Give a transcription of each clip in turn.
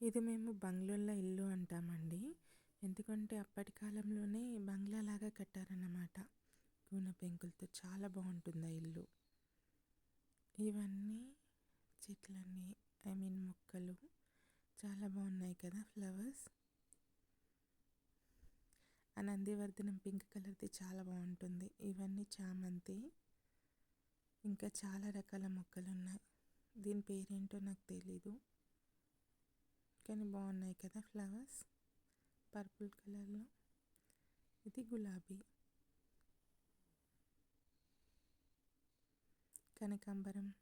ఇది మేము బంగ్లోలో ఇల్లు అంటామండి. ఎందుకంటే అప్పటి కాలంలోనే బంగ్లా లాగా కట్టారన్నమాట. గూన పెంకులతో చాలా బాగుంటుంది ఆ ఇల్లు. ఇవన్నీ చెట్లన్నీ ఐ మీన్ మొక్కలు. చాలా బాగున్నాయి కదా ఫ్లవర్స్? ఆ నందివర్ధనం పింక్ కలర్ది చాలా బాగుంటుంది. ఇవన్నీ చామంతి. ఇంకా చాలా రకాల మొక్కలు ఉన్నాయి దీని పేరేంటో నాకు తెలీదు. చక్కని బాగున్నాయి కదా ఫ్లవర్స్? పర్పుల్ కలర్లో. ఇది గులాబీ. కనకాంబరం.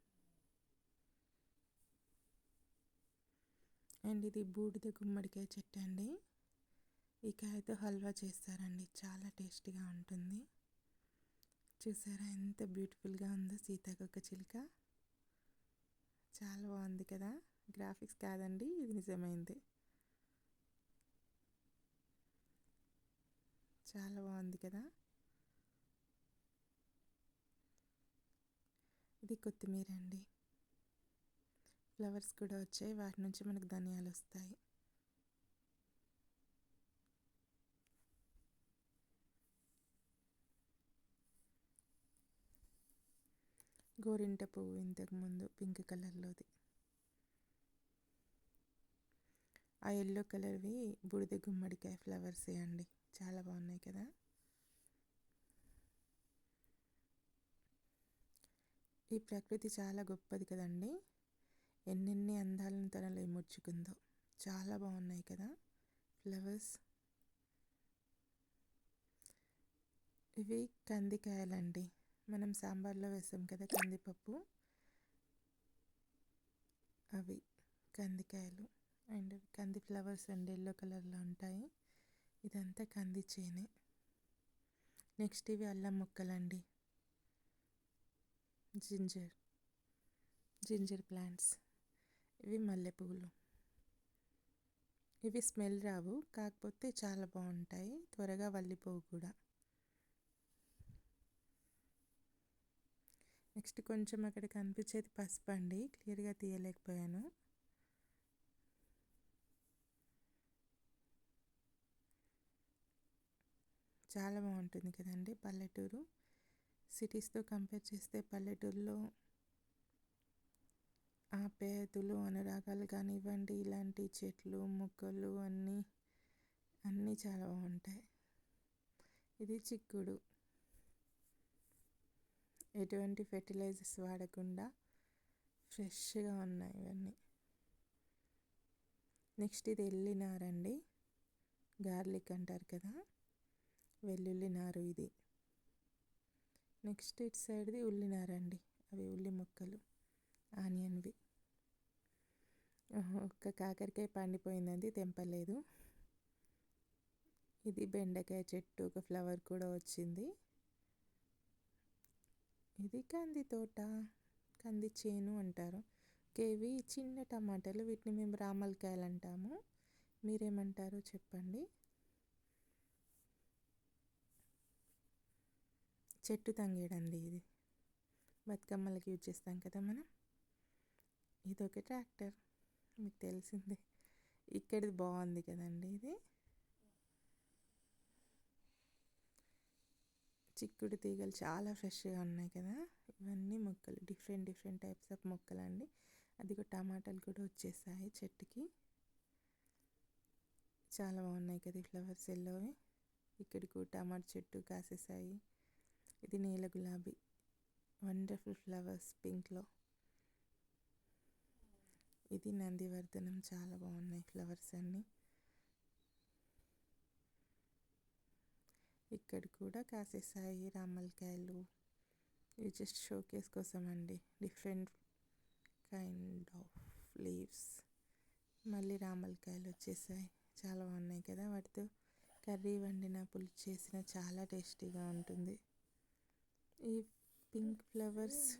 అండ్ ఇది బూడిద గుమ్మడికాయ చెట్టు అండి. ఈ కాయతో హల్వా చేస్తారండి. చాలా టేస్టీగా ఉంటుంది. చూసారా ఎంత బ్యూటిఫుల్గా ఉందో సీతాకొక చిలుక. చాలా బాగుంది కదా? గ్రాఫిక్స్ కాదండి ఇది నిజమైంది. చాలా బాగుంది కదా? ఇది కొత్తిమీర అండి. ఫ్లవర్స్ కూడా వచ్చాయి వాటి నుంచి మనకు ధనియాలు వస్తాయి. గోరింట పువ్వు ఇంతకుముందు పింక్ కలర్లోది. ఆ ఎల్లో కలర్వి బూడిద గుమ్మడికాయ ఫ్లవర్స్ అండి. చాలా బాగున్నాయి కదా. ఈ ప్రకృతి చాలా గొప్పది కదండి. ఎన్నెన్ని అందాలను తనలో ముచ్చుకుందో చాలా బాగున్నాయి కదా ఫ్లవర్స్ ఇవి కందికాయలండి. మనం సాంబార్లో వేసాం కదా కందిపప్పు. అవి కందికాయలు. అండ్ కంది ఫ్లవర్స్ అండ్ ఎల్లో కలర్లో ఉంటాయి. ఇదంతా కంది చేనే. నెక్స్ట్ ఇవి అల్లం ముక్కలండి. Ginger ginger plants. ఇవి మల్లెపూలు. ఇవి స్మెల్ రావు కాకపోతే చాలా బాగుంటాయి. త్వరగా వల్లిపోవు కూడా. నెక్స్ట్ కొంచెం అక్కడ కనిపించేది పసుపు అండి. క్లియర్గా తీయలేకపోయాను. చాలా బాగుంటుంది కదండి పల్లెటూరు. సిటీస్తో కంపేర్ చేస్తే పల్లెటూరులో ఆప్యాయతలు అనురాగాలు కానివ్వండి ఇలాంటి చెట్లు మొక్కలు అన్నీ అన్నీ చాలా బాగుంటాయి. ఇది చిక్కుడు. ఎటువంటి ఫెర్టిలైజర్స్ వాడకుండా ఫ్రెష్గా ఉన్నాయి ఇవన్నీ. నెక్స్ట్ ఇది వెళ్ళినారండి గార్లిక్ అంటారు కదా. వెల్లుల్లి నారు ఇది. నెక్స్ట్ ఇటు సైడ్ది ఉల్లి నారండి అవి ఉల్లి ముక్కలు ఆనియన్వి. ఒక్క కాకరకాయ పండిపోయిందండి తెంపలేదు. ఇది బెండకాయ చెట్టు ఒక ఫ్లవర్ కూడా వచ్చింది. ఇది కంది తోట కంది చేను అంటారు. ఇవి చిన్న టమాటాలు వీటిని మేము రామలకాయలు అంటాము. మీరేమంటారో చెప్పండి. చెట్టు తంగేడండి ఇది. బతుకమ్మలకి యూజ్ చేస్తాం కదా మనం. ఇది ఒక ట్రాక్టర్. మీకు తెలిసిందే. ఇక్కడిది బాగుంది కదండి ఇది. చిక్కుడు తీగలు చాలా ఫ్రెష్గా ఉన్నాయి కదా. ఇవన్నీ మొక్కలు డిఫరెంట్ డిఫరెంట్ టైప్స్ ఆఫ్ మొక్కలు అండి అది టమాటాలు కూడా వచ్చేసాయి చెట్టుకి. చాలా బాగున్నాయి కదా ఈ ఫ్లవర్స్ ఎల్లోవి. ఇక్కడికి టమాటా చెట్టు కాసేసాయి. ఇది నీల గులాబీ. వండర్ఫుల్ ఫ్లవర్స్ పింక్లో ఇది నందివర్ధనం. చాలా బాగున్నాయి ఫ్లవర్స్ అన్నీ. ఇక్కడ కూడా కాసేసాయి రామలకాయలు. ఇవి జస్ట్ షోకేస్ కోసం అండి డిఫరెంట్ కైండ్ ఆఫ్ లీవ్స్ మళ్ళీ రామలకాయలు వచ్చేసాయి. చాలా బాగున్నాయి కదా. వాటితో కర్రీ వండిన పులుసు చేసిన చాలా టేస్టీగా ఉంటుంది. ఈ పింక్ ఫ్లవర్స్.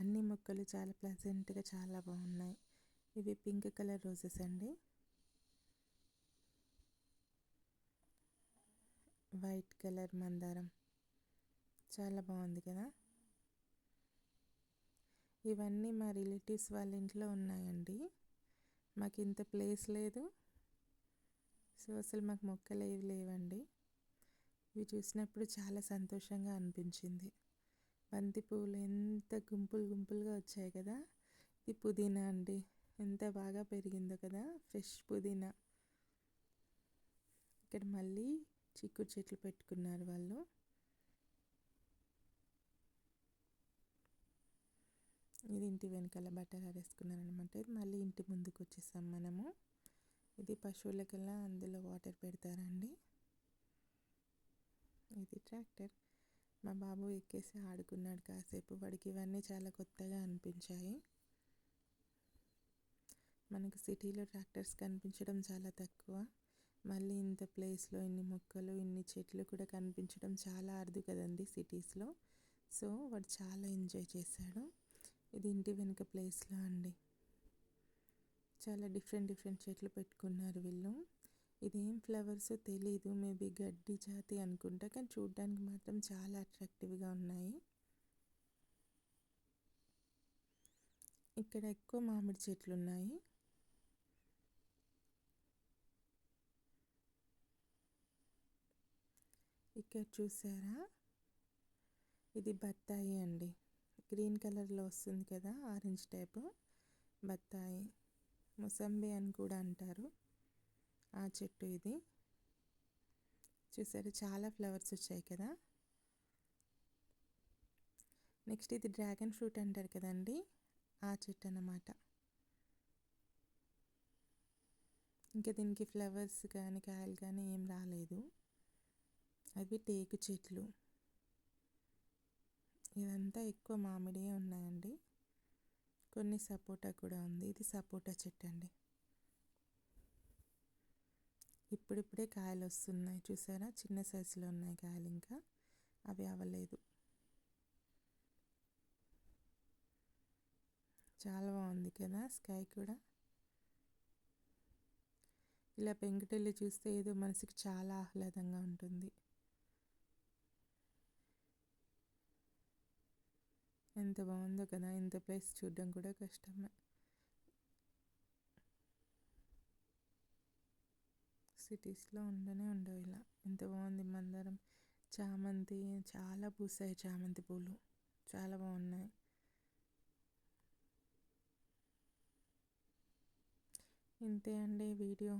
అన్ని మొక్కలు చాలా ప్లెజెంట్గా చాలా బాగున్నాయి. ఇవి పింక్ కలర్ రోజెస్ అండి. వైట్ కలర్ మందారం. చాలా బాగుంది కదా? ఇవన్నీ మా రిలేటివ్స్ వాళ్ళ ఇంట్లో ఉన్నాయండి. మాకు ఇంత ప్లేస్ లేదు. సో అసలు మాకు మొక్కలు ఏవి లేవండి. ఇవి చూసినప్పుడు చాలా సంతోషంగా అనిపించింది. బంతి పువ్వులు ఎంత గుంపులు గుంపులుగా వచ్చాయి కదా. ఇది పుదీనా అండి. ఎంత బాగా పెరిగిందో కదా. ఫ్రెష్ పుదీనా. ఇక్కడ మళ్ళీ చిక్కుడు చెట్లు పెట్టుకున్నారు వాళ్ళు. ఇది ఇంటి వెనకాల బట్టలు ఆరేసుకున్నారనమాట ఇది మళ్ళీ ఇంటి ముందుకు వచ్చేసాం మనము. ఇది పశువులకల్లా అందులో వాటర్ పెడతారండి. ఇది ట్రాక్టర్ మా బాబు ఎక్కేసి ఆడుకున్నాడు కాసేపు. వాడికి ఇవన్నీ చాలా కొత్తగా అనిపించాయి. మనకు సిటీలో ట్రాక్టర్స్ కనిపించడం చాలా తక్కువ. మళ్ళీ ఇంత ప్లేస్లో ఇన్ని మొక్కలు ఇన్ని చెట్లు కూడా కనిపించడం చాలా అరుదు కదండి సిటీస్లో. సో వాడు చాలా ఎంజాయ్ చేశాడు. ఇది ఇంటి వెనుక ప్లేస్లో అండి. చాలా డిఫరెంట్ డిఫరెంట్ చెట్లు పెట్టుకున్నారు వీళ్ళు. ఇదేం ఫ్లవర్స్ తెలీదు. మేబీ గడ్డి జాతి అనుకుంటా కానీ చూడడానికి మాత్రం చాలా అట్రాక్టివ్గా ఉన్నాయి. ఇక్కడ ఎక్కువ మామిడి చెట్లు ఉన్నాయి. ఇక్కడ చూసారా? ఇది బత్తాయి అండి. గ్రీన్ కలర్లో వస్తుంది కదా ఆరెంజ్ టైపు బత్తాయి. మొసంబి అని కూడా అంటారు. ఆ చెట్టు ఇది. చూసారు? చాలా ఫ్లవర్స్ వచ్చాయి కదా? నెక్స్ట్ ఇది డ్రాగన్ ఫ్రూట్ అంటారు కదండి. ఆ చెట్టు అన్నమాట. ఇంకా దీనికి ఫ్లవర్స్ కానీ కాయలు కానీ ఏం రాలేదు. అవి టేకు చెట్లు. ఇదంతా ఎక్కువ మామిడియే ఉన్నాయండి. కొన్ని సపోటా కూడా ఉంది. ఇది సపోటా చెట్టు అండి. ఇప్పుడిప్పుడే కాయలు వస్తున్నాయి చూసారా? చిన్న సైజులో ఉన్నాయి కాయలు ఇంకా అవి అవ్వలేదు చాలా బాగుంది కదా స్కై కూడా. ఇలా పెంకుటిల్లు చూస్తే ఏదో మనసుకి చాలా ఆహ్లాదంగా ఉంటుంది. ఎంత బాగుందో కదా. ఇంత ప్లేస్ చూడడం కూడా కష్టమే. సిటీస్లో ఉండనే ఉండవు ఇలా. ఎంత బాగుంది మందారం చామంతి చాలా పూసాయి చామంతి పూలు. చాలా బాగున్నాయి. ఇంతే అండి వీడియో.